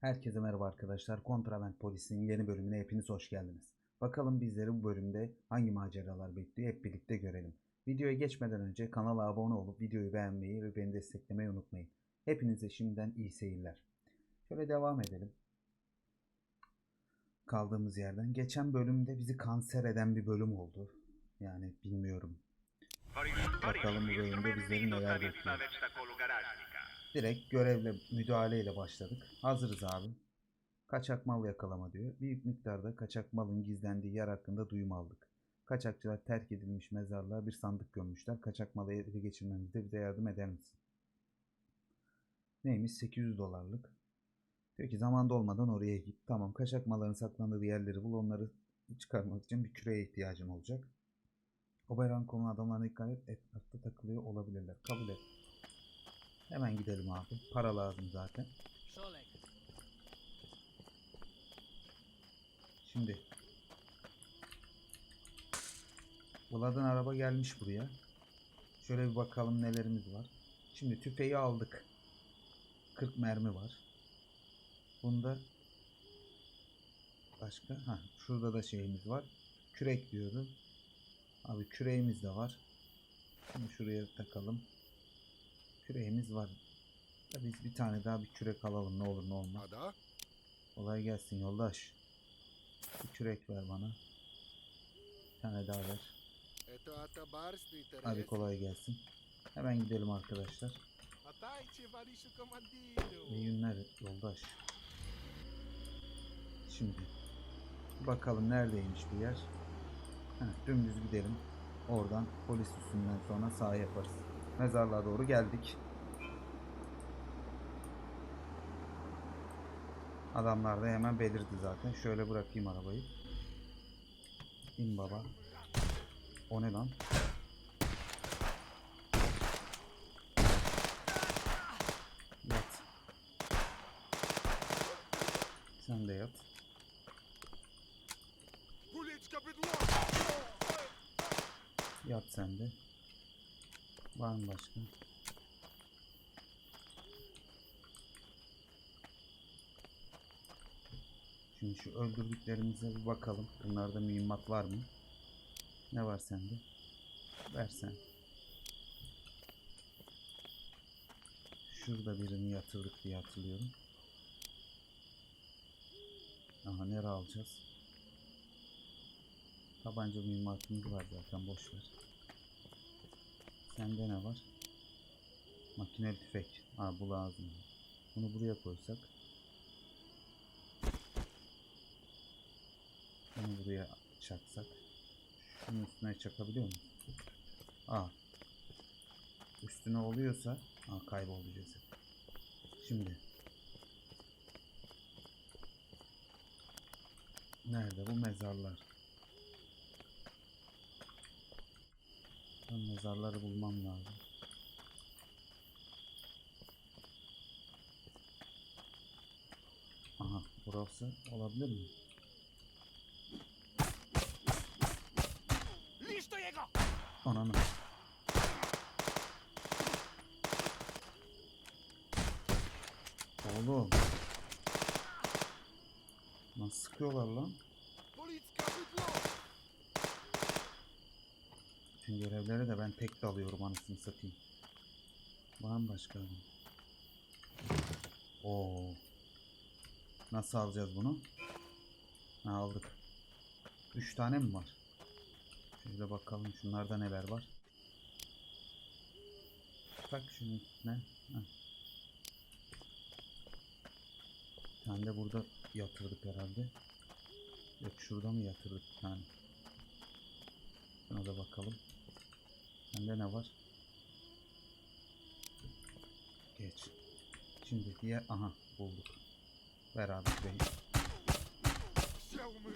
Herkese merhaba arkadaşlar. Kontravent Polisi'nin yeni bölümüne hepiniz hoş geldiniz. Bakalım bizleri bu bölümde hangi maceralar bekliyor hep birlikte görelim. Videoya geçmeden önce kanala abone olup videoyu beğenmeyi ve beni desteklemeyi unutmayın. Hepinize şimdiden iyi seyirler. Şöyle devam edelim. Kaldığımız yerden. Geçen bölümde bizi kanser eden bir bölüm oldu. Yani bilmiyorum. Bakalım bu bölümde bizleri neler bekliyor. Direkt görevle müdahaleyle başladık. Hazırız abi. Kaçak mal yakalama diyor. Büyük miktarda kaçak malın gizlendiği yer hakkında duyum aldık. Kaçakçılar terk edilmiş mezarlığa bir sandık gömmüşler. Kaçak malı ele geçirmemizde bize yardım eder misin? Neymiş? 800 dolarlık. Diyor ki zamanda olmadan oraya git. Tamam kaçak malların saklandığı yerleri bul. Onları çıkarmak için bir küreye ihtiyacın olacak. Oberon konu adamlarına dikkat et. Etrafta takılıyor olabilirler. Kabul et. Hemen gidelim abi. Para lazım zaten. Şimdi. Vlad'ın araba gelmiş buraya. Şöyle bir bakalım nelerimiz var. Şimdi tüfeği aldık. 40 mermi var. Bunda başka ha şurada da şeyimiz var. Kürek diyorum. Abi küreğimiz de var. Şimdi şuraya takalım. Küreğimiz var. Ya biz bir tane daha bir kürek alalım ne olur ne olmaz. Ada? Kolay gelsin yoldaş. Bir kürek ver bana. Bir tane daha ver. Hadi kolay gelsin. Hemen gidelim arkadaşlar. İyi günler yoldaş. Şimdi bakalım neredeymiş bir yer. Heh, dümdüz gidelim. Oradan polis üstünden sonra sağ yaparız. Mezarlığa doğru geldik. Adamlar da hemen belirdi zaten. Şöyle bırakayım arabayı. İn baba. O ne lan? Yat. Sen de yat. Yat sen de. Var mı başka? Şimdi şu öldürdüklerimize bir bakalım. Bunlarda mühimmat var mı? Ne var sende? Versen. Şurada birini yatırdık diye hatırlıyorum. Aha nere alacağız? Tabanca mühimmatımız var zaten boş ver. Sende ne var? Makineli tüfek. Ha bu lazım. Bunu buraya koysak. Bunu buraya çaksak. Şunun üstüne çakabiliyor muyum? Aa. Üstüne oluyorsa Aa kayboldu ceset. Şimdi. Nerede bu mezarlar? Ben mezarları bulmam lazım. Aha burası olabilir mi? Ananı. Oğlum. Nasıl sıkıyorlar lan? Görevleri de ben tek dalıyorum anasını satayım. Var başka? Oo. Nasıl alacağız bunu? Ha, aldık. Üç tane mi var? Şöyle bakalım şunlarda neler var. Tak şunun üstüne. Heh. Bir tane de burada yatırdık herhalde. Yok şurada mı yatırdık bir tane? Şuna da bakalım. Bende ne var? Geç. Şimdi diğer... Aha bulduk. Um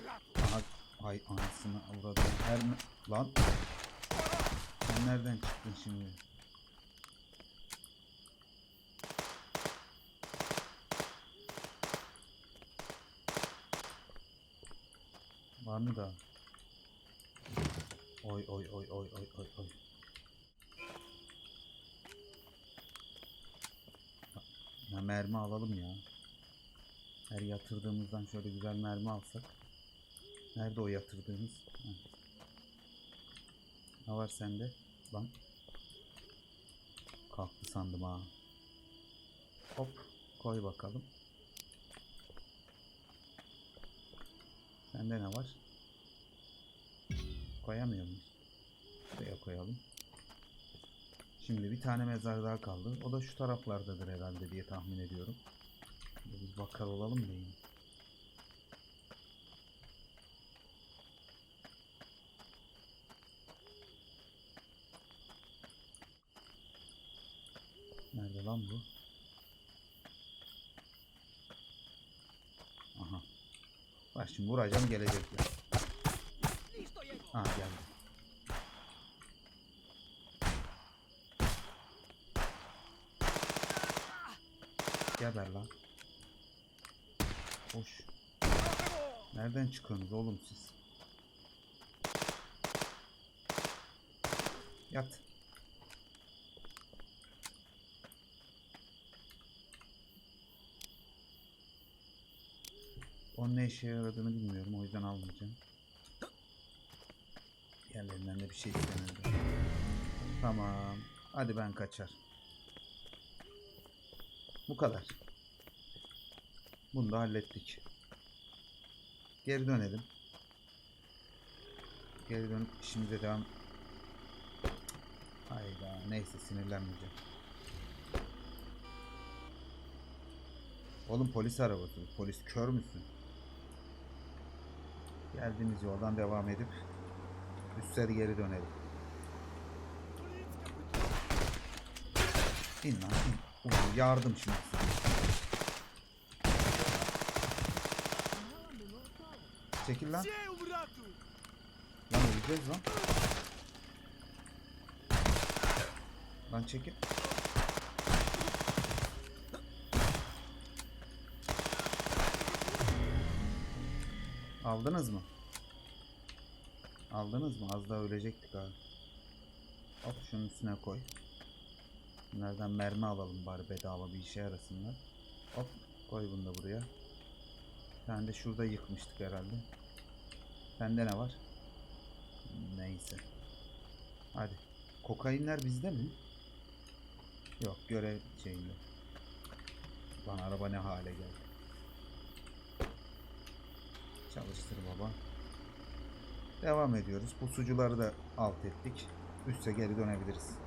rato! Aha ay anasını avradım. Her. Lan. Sen nereden çıktın şimdi? Var mı daha? Oy oy oy oy oy oy oy. Ya mermi alalım ya. Her yatırdığımızdan şöyle güzel mermi alsak. Nerede o yatırdığımız? Heh. Ne var sende? Lan. Kalktı sandım ha. Hop koy bakalım. Sende ne var? Koyamıyor muyuz? Buraya koyalım. Şimdi bir tane mezar daha kaldı. O da şu taraflardadır herhalde diye tahmin ediyorum. Biz bakar olalım da. Nerede lan bu? Aha. Bak şimdi vuracağım gelecekler. Ha geldi. Geber lan. Hoş. Nereden çıkıyorsunuz oğlum siz? Yat. Onun ne işe yaradığını bilmiyorum o yüzden almayacağım. Yerlerinden de bir şey istemiyorum. Tamam. Hadi ben kaçar. Bu kadar. Bunu da hallettik. Geri dönelim. Geri dönüp işimize devam. Hayda neyse sinirlenmeyeceğim. Oğlum polis arabası. Polis kör müsün? Geldiğimiz yoldan devam edip üstleri geri dönelim. İn lan in. Yardım şimdi. Çekil lan. Lan öleceğiz lan. Lan çekil. Aldınız mı? Aldınız mı? Az daha ölecektik abi. Hop şunun üstüne koy. Bunlardan mermi alalım bari bedava bir işe yarasınlar. Hop koy bunu da buraya. Tane de şurada yıkmıştık herhalde. Sende ne var? Neyse. Hadi. Kokainler bizde mi? Yok görev şeyinde. Lan araba ne hale geldi. Çalıştır baba. Devam ediyoruz. Bu sucuları da alt ettik. Üste geri dönebiliriz.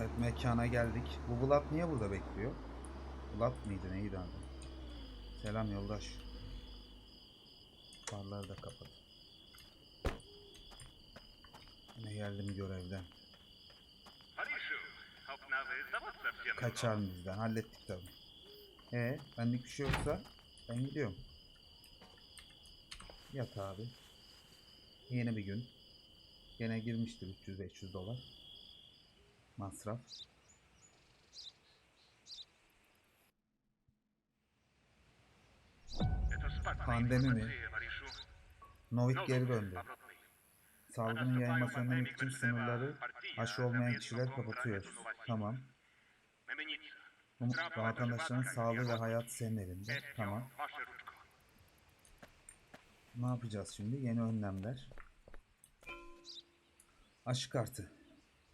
Evet mekana geldik. Bu Bulat niye burada bekliyor? Bulat mıydı neydi adı? Selam yoldaş. Farları da kapat. Yine geldim görevden. Kaçar bizden? Hallettik tabi. E benlik bir şey yoksa ben gidiyorum. Yat abi. Yeni bir gün. Gene girmiştir 300-500 dolar. Masraf. Pandemi mi? Novik No geri döndü. Salgının yayılmasını önlemek için sınırları aşı olmayan kişiler kapatıyoruz. Tamam. Vatandaşların sağlığı ve hayatı senin elinde. Tamam. Ne yapacağız şimdi? Yeni önlemler. Aşı kartı.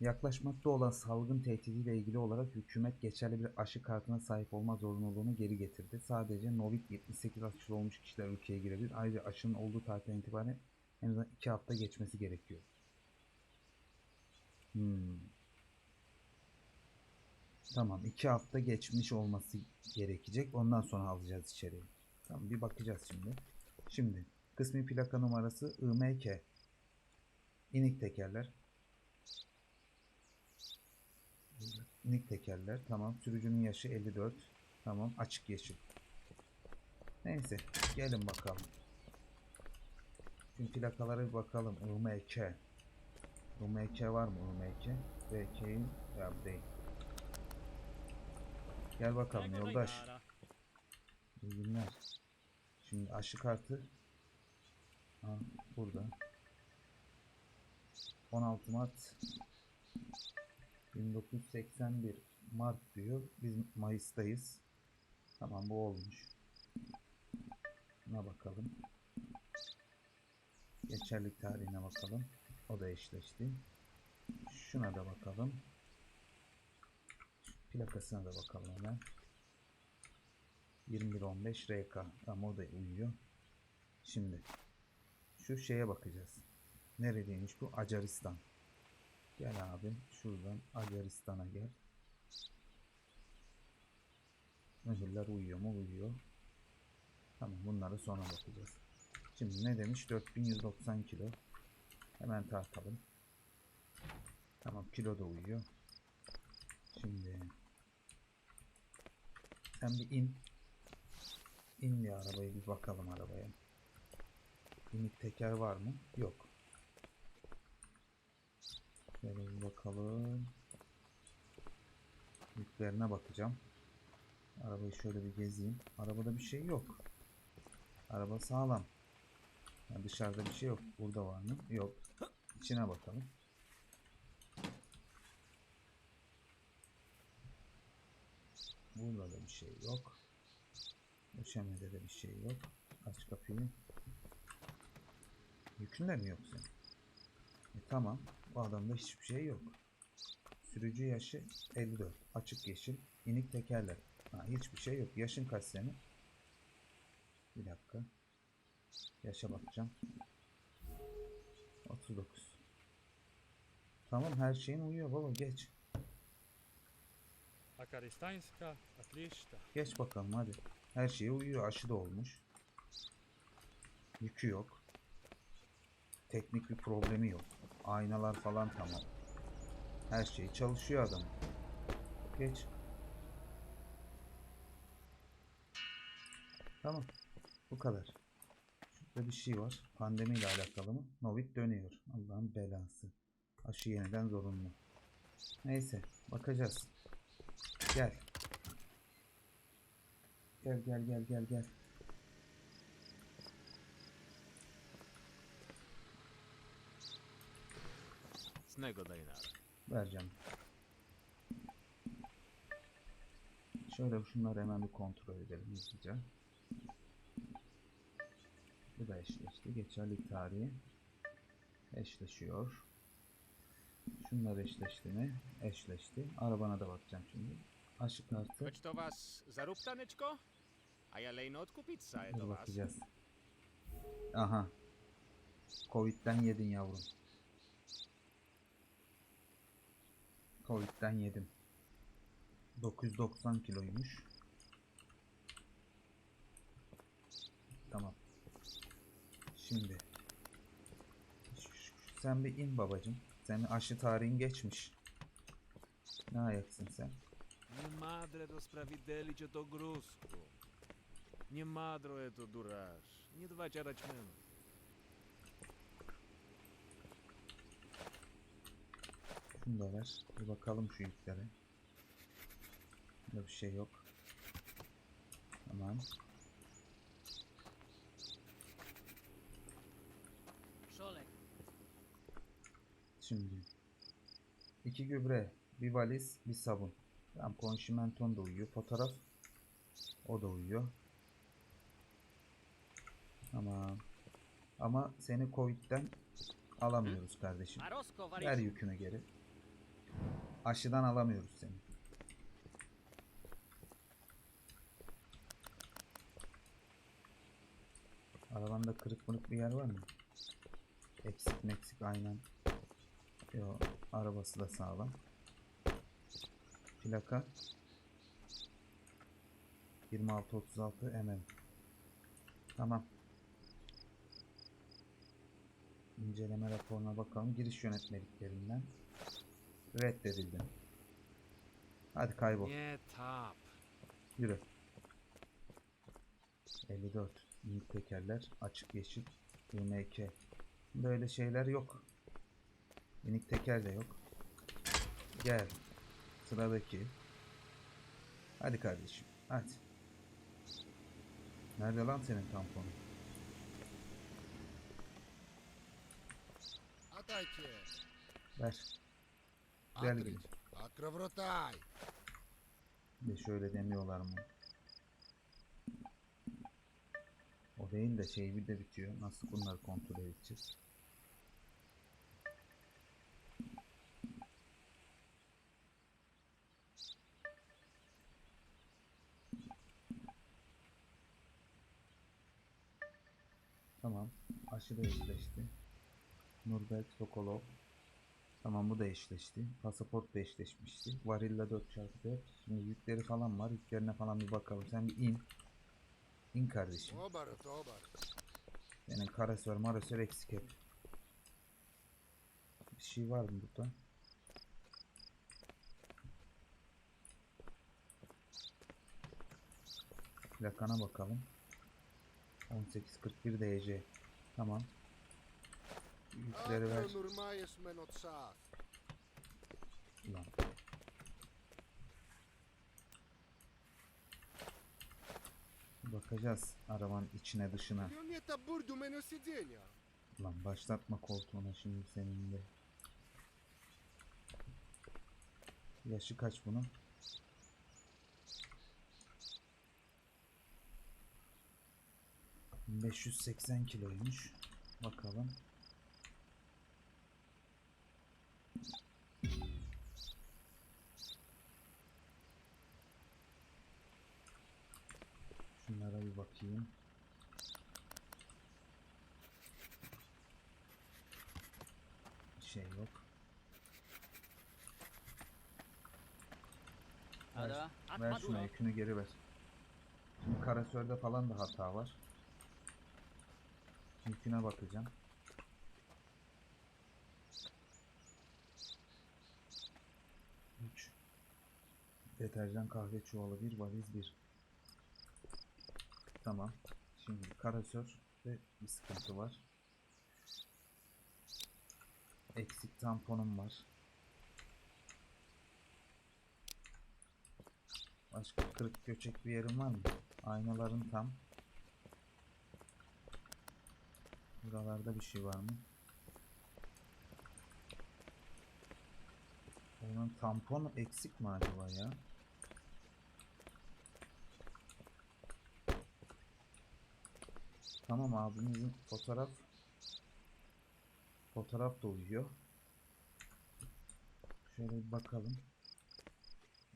Yaklaşmakta olan salgın tehdidiyle ilgili olarak hükümet geçerli bir aşı kartına sahip olma zorunluluğunu geri getirdi. Sadece Novik-78 aşılı olmuş kişiler ülkeye girebilir. Ayrıca aşının olduğu tarihten itibaren en azından 2 hafta geçmesi gerekiyor. Hmm. Tamam 2 hafta geçmiş olması gerekecek. Ondan sonra alacağız içeriye. Tamam bir bakacağız şimdi. Şimdi kısmi plaka numarası IMK. İnik tekerler. İnik tekerler. Tamam. Sürücünün yaşı 54. Tamam. Açık yeşil. Neyse. Gelin bakalım. Şimdi plakalara bir bakalım. IMK. IMK var mı IMK? VK'in ya değil. Gel bakalım yoldaş. İyi günler. Şimdi aşı kartı. Ha, burada. 16 Mart 1981 Mart diyor. Biz Mayıs'tayız. Tamam bu olmuş. Buna bakalım. Geçerlik tarihine bakalım. O da eşleşti. Şuna da bakalım. Plakasına da bakalım hemen. 2115 RK. Tamam o da uyuyor. Şimdi şu şeye bakacağız. Neredeymiş bu? Acaristan. Gel abi şuradan Acaristan'a gel. Mühürler uyuyor mu? Uyuyor. Tamam bunları sonra bakacağız. Şimdi ne demiş? 4190 kilo. Hemen tartalım. Tamam kilo da uyuyor. Şimdi sen bir in. İn bir arabaya bir bakalım arabaya. İnik teker var mı? Yok. Bir bakalım. Yüklerine bakacağım. Arabayı şöyle bir gezeyim. Arabada bir şey yok. Araba sağlam. Yani dışarıda bir şey yok. Burada var mı? Yok. İçine bakalım. Burada da bir şey yok. Döşemede de bir şey yok. Aç kapıyı. Yükün de mi yok senin? E, tamam. Bu adamda hiçbir şey yok. Sürücü yaşı 54. Açık yeşil. İnik tekerler. Ha, hiçbir şey yok. Yaşın kaç senin? Bir dakika. Yaşa bakacağım. 39. Tamam her şeyin uyuyor baba geç. Akaristanska atlista. Geç bakalım hadi. Her şeye uyuyor. Aşı da olmuş. Yükü yok. Teknik bir problemi yok. Aynalar falan tamam. Her şey çalışıyor adam. Geç. Tamam. Bu kadar. Şurada bir şey var. Pandemiyle alakalı mı? Novit dönüyor. Allah'ın belası. Aşı yeniden zorunlu. Neyse. Bakacağız. Gel. Gel gel gel gel gel. Snego Dainara. Vereceğim. Şöyle şunları hemen bir kontrol edelim hızlıca. Bu da eşleşti. Geçerlik tarihi eşleşiyor. Şunlar eşleşti mi? Eşleşti. Arabana da bakacağım şimdi. Aşı kartı. Choć to was zarób taneczko? A ja Dur do was. bakacağız. Aha. Covid'den yedin yavrum. Covid'den yedim. 990 kiloymuş. Tamam. Şimdi. Sen bir in babacım. Senin aşı tarihin geçmiş. Ne ayaksın sen? Nie madre do sprawiedeli cię to gruzku. Nie madro to duraż. Nie dwa ciarać. Şunu da. Bir bakalım şu yüklere. Burada bir şey yok. Tamam. Şimdi. iki gübre, bir valiz, bir sabun. Tamam konşimenton da uyuyor. Fotoğraf. O da uyuyor. Tamam. Ama seni Covid'den alamıyoruz kardeşim. Ver yükünü geri. Aşıdan alamıyoruz seni. Arabanda kırık mırık bir yer var mı? Eksik meksik aynen. Yo, arabası da sağlam. Plaka 2636 mm. Tamam. İnceleme raporuna bakalım. Giriş yönetmeliklerinden Reddedildim. Hadi kaybol. Yürü. 54. İyi tekerler. Açık yeşil. YMK. Böyle şeyler yok. Minik teker de yok. Gel. Sıradaki. Hadi kardeşim. Hadi. Nerede lan senin tamponun? Ver. Değerli Akri. gençler. Akravratay. Şöyle demiyorlar mı? O değil de şey bir de bitiyor. Nasıl bunları kontrol edeceğiz? Tamam. Aşırı iyileşti. Nurbek Sokolov Tamam bu da eşleşti. Pasaport da eşleşmişti. Varilla 4x4. Şimdi yükleri falan var. Yüklerine falan bir bakalım. Sen bir in. İn kardeşim. Senin karasör marasör eksik hep. Bir şey var mı burada? Plakana bakalım. 18.41 DC. Tamam. Yükleri ver. Akronurmayes menotsaat. Ulan. Bakacağız arabanın içine dışına. И он это бурду мене сиденья. Lan başlatma koltuğuna şimdi senin de. Yaşı kaç bunun? ...580 kiloymuş. Bakalım. Bakayım. Bir şey yok. Ver, ver şuna yükünü geri ver. Şimdi karasörde falan da hata var. Yüküne bakacağım. Üç. Deterjan kahve çuvalı bir valiz bir. Tamam. Şimdi karasör ve bir sıkıntı var. Eksik tamponum var. Başka kırık göçek bir yerim var mı? Aynaların tam. Buralarda bir şey var mı? Onun tampon eksik mi acaba ya? Tamam abimizin fotoğraf fotoğraf da uyuyor. Şöyle bir bakalım.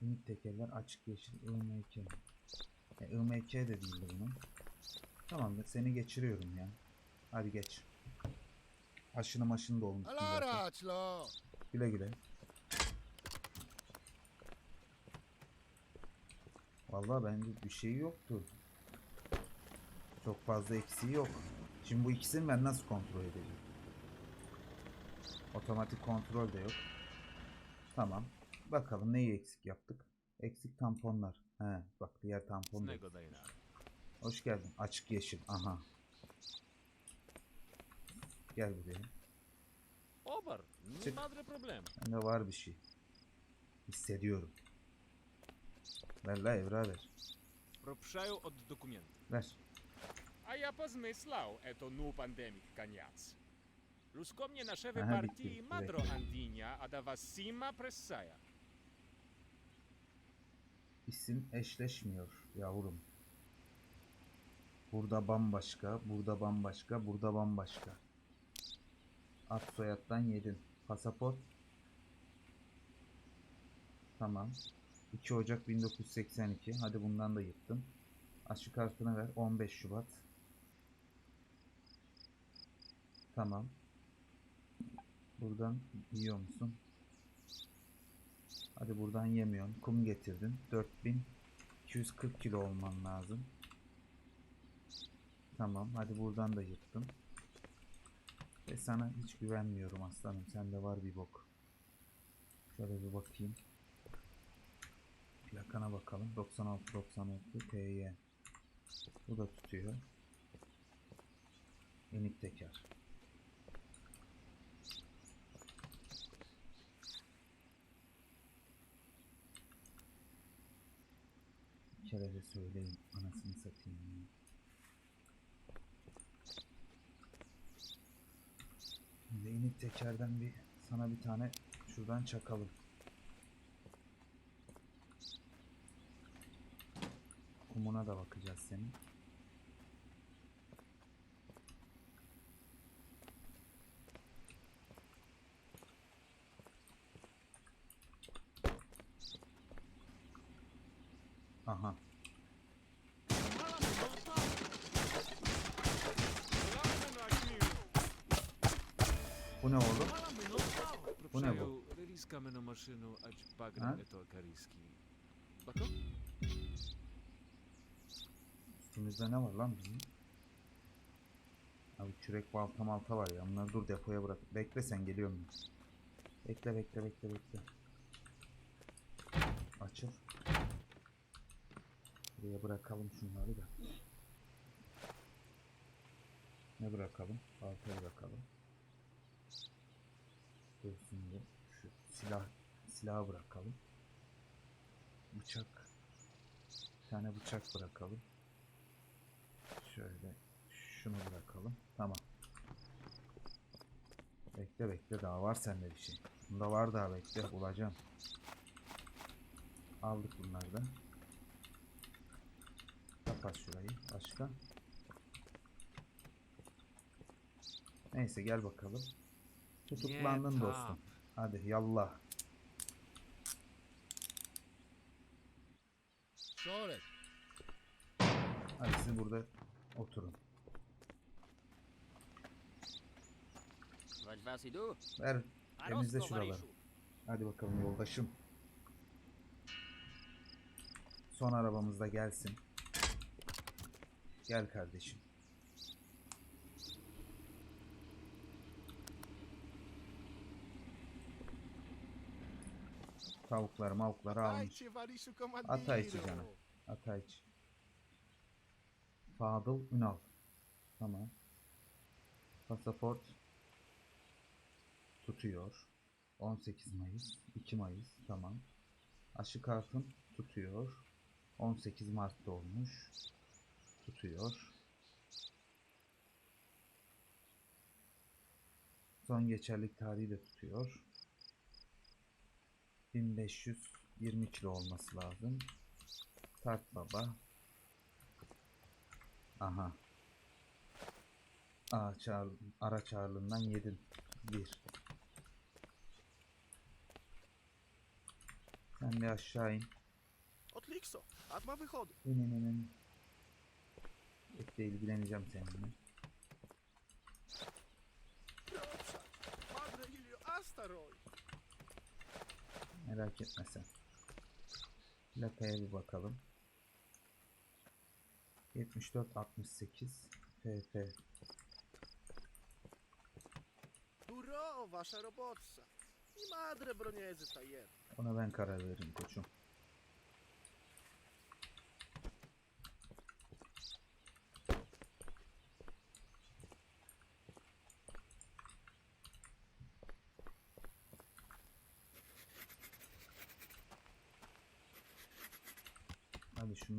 Minik tekerler açık yeşil IMK. E, IMK de değildi bunun. Tamam da seni geçiriyorum ya. Hadi geç. Aşını maşını da olmuşsun zaten. Güle güle. Vallahi bence bir şey yoktu. Çok fazla eksiği yok. Şimdi bu ikisini ben nasıl kontrol edeceğim? Otomatik kontrol de yok. Tamam. Bakalım neyi eksik yaptık? Eksik tamponlar. He, bak diğer tampon da. Znego dajna. Hoş geldin. Açık yeşil. Aha. Gel buraya. Obar, nie Çık. madre problem. Bende var bir şey. Hissediyorum. Ver la evra ver. Пропшаю od документа. Ver. a ja pozmyslał eto nu pandemic koniac. Lusko mnie naszewe Aha, partii widzę, madro andinia, a da was sima pressaja. İsim eşleşmiyor yavrum. Burada bambaşka, burada bambaşka, burada bambaşka. At soyattan yedin. Pasaport. Tamam. 2 Ocak 1982. Hadi bundan da yırttım. Aşı kartını ver. 15 Şubat. Tamam. Buradan yiyor musun? Hadi buradan yemiyorsun. Kum getirdin. 4240 kilo olman lazım. Tamam. Hadi buradan da yırttım. Ve sana hiç güvenmiyorum aslanım. Sende var bir bok. Şöyle bir bakayım. Plakana bakalım. 96 96 TY. Bu da tutuyor. Enik teker. Kere de söyleyeyim. Anasını satayım ya. Şimdi inik tekerden bir sana bir tane şuradan çakalım. Kumuna da bakacağız senin. Aha. Bu ne oğlum? Bu ne bu? Ryska na maszynu, ać bagramy to karyski. Ne var lan bizim? Abi kürek balta malta var ya. Bunları dur depoya bırak. Bekle sen geliyorum. Bekle bekle bekle bekle. Açıl. Buraya bırakalım şunları da. Ne bırakalım? Balta bırakalım. Dursun bu. Şu silah silahı bırakalım. Bıçak. Bir tane bıçak bırakalım. Şöyle şunu bırakalım. Tamam. Bekle bekle daha var sende bir şey. Bunda var daha bekle bulacağım. Aldık bunları da. Kapat şurayı. Başka? Neyse gel bakalım. Tutuklandın Nie dostum. Hadi yallah. Hadi siz burada was idu? Ver temizle şuraları. Hadi bakalım yoldaşım. Son arabamız da gelsin. Gel kardeşim. Tavukları mavukları almış. Komandiro. canım. Atayç. Fadıl Ünal. Tamam. Pasaport tutuyor. 18 Mayıs, 2 Mayıs. Tamam. Aşı kartın tutuyor. 18 Mart'ta olmuş. Tutuyor. Son geçerlik tarihi de tutuyor. 1520 kilo olması lazım. Tart baba. Aha. Ağaç ağır- araç ağırlığından yedin. Bir. Sen bir aşağı in. Otlikso, atma wychodu. İn Bekle ilgileneceğim seninle. Merak etme sen. Plakaya bir bakalım. 74 68 PP. Duro, wasza robotsa. I madre broniezy tajem. Ona ben karar veririm koçum.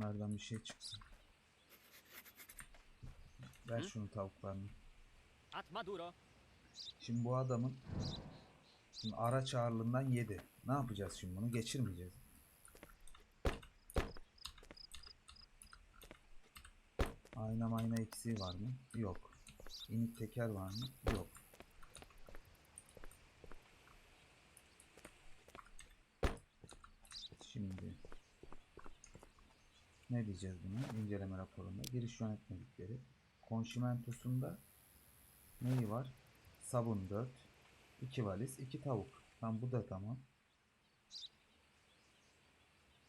Hadi şunlardan bir şey çıksın. Ver şunu tavuklarını. At Maduro. Şimdi bu adamın şimdi araç ağırlığından yedi. Ne yapacağız şimdi bunu? Geçirmeyeceğiz. Ayna mayna eksiği var mı? Yok. İnik teker var mı? Yok. Şimdi ne diyeceğiz buna? İnceleme raporunda giriş yönetmelikleri. Konşimentosunda neyi var? Sabun 4, 2 valiz, 2 tavuk. Tam bu da tamam.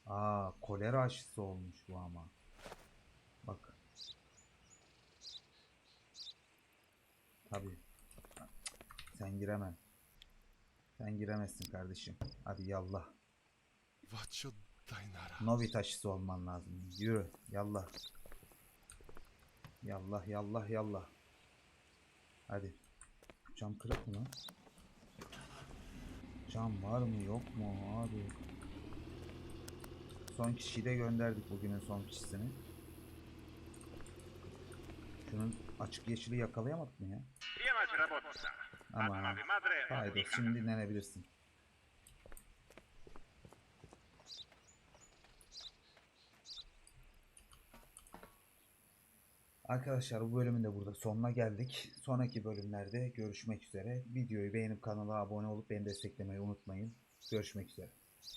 Aa, kolera aşısı olmuş bu ama. Bak. Tabii. Sen giremem. Sen giremezsin kardeşim. Hadi yallah. Novi taşısı olman lazım. Yürü. Yallah. Yallah yallah yallah. Hadi. Cam kırık mı lan? Cam var mı yok mu abi? Son kişiyi de gönderdik bugünün son kişisini. Şunun açık yeşili yakalayamadık mı ya? Ama haydi şimdi dinlenebilirsin. Arkadaşlar bu bölümün de burada sonuna geldik. Sonraki bölümlerde görüşmek üzere. Videoyu beğenip kanala abone olup beni desteklemeyi unutmayın. Görüşmek üzere.